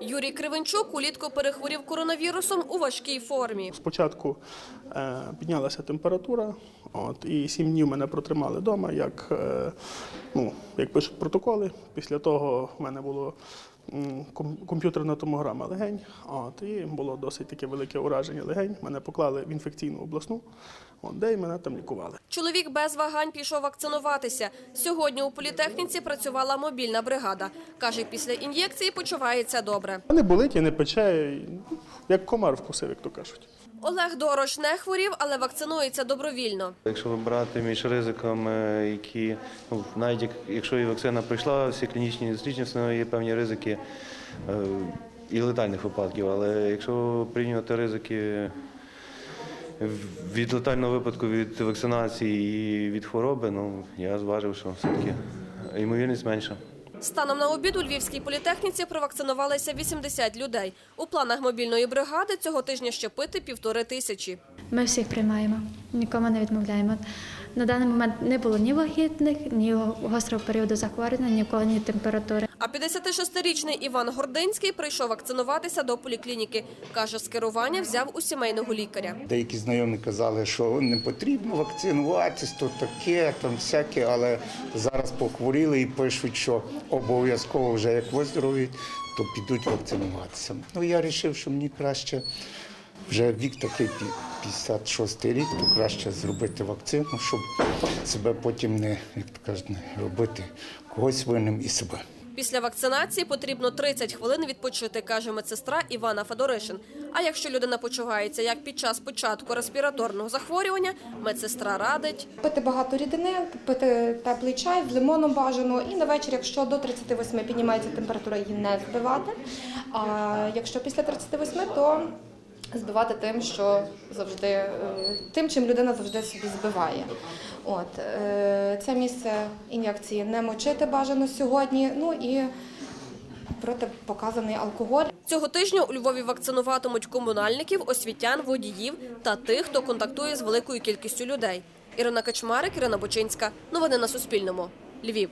Юрій Кривенчук улітку перехворів коронавірусом у важкій формі. Спочатку е, піднялася температура, от, і сім днів мене протримали вдома, як, е, ну, як пишуть протоколи. Після того в мене було комп'ютерна томограма легень, от, і було досить таке велике ураження легень. Мене поклали в інфекційну обласну, от, де і мене там лікували. Чоловік без вагань пішов вакцинуватися. Сьогодні у політехніці працювала мобільна бригада. Каже, після ін'єкції почувається добре. Не болить і не пече, ну, як комар вкусив, як то кажуть. Олег Дорош не хворів, але вакцинується добровільно. Якщо вибирати між ризиками, які ну, навіть якщо і вакцина пройшла, всі клінічні дослідження, все є певні ризики е, і летальних випадків. Але якщо порівнювати ризики від летального випадку від вакцинації і від хвороби, ну я зважив, що все-таки ймовірність менша. Станом на обід у Львівській політехніці провакцинувалися 80 людей. У планах мобільної бригади цього тижня щепити півтори тисячі. Ми всіх приймаємо, нікому не відмовляємо. На даний момент не було ні вагітних, ні гострого періоду захворювання, нікого, ні температури. А 56-річний Іван Гординський прийшов вакцинуватися до поліклініки. Каже, з керування взяв у сімейного лікаря. Деякі знайомі казали, що не потрібно вакцинуватись, то таке, там всяке, але зараз похворіли і пишуть, що обов'язково вже як виздоровіють, то підуть вакцинуватися. Ну я вирішив, що мені краще вже вік такий пі- 56 рік, то краще зробити вакцину, щоб себе потім не, як то кажуть, не робити когось винним і себе. Після вакцинації потрібно 30 хвилин відпочити, каже медсестра Івана Федоришин. А якщо людина почувається як під час початку респіраторного захворювання, медсестра радить Пити багато рідини, пити теплий чай з лимоном бажано, і на вечір, якщо до 38 піднімається температура, її не збивати. А якщо після 38, то збивати тим, що завжди е, тим, чим людина завжди собі збиває. От е, це місце ін'єкції не мочити бажано сьогодні. Ну і протипоказаний алкоголь. Цього тижня у Львові вакцинуватимуть комунальників, освітян, водіїв та тих, хто контактує з великою кількістю людей. Ірина Качмарик, Ірина Бочинська. Новини на Суспільному. Львів.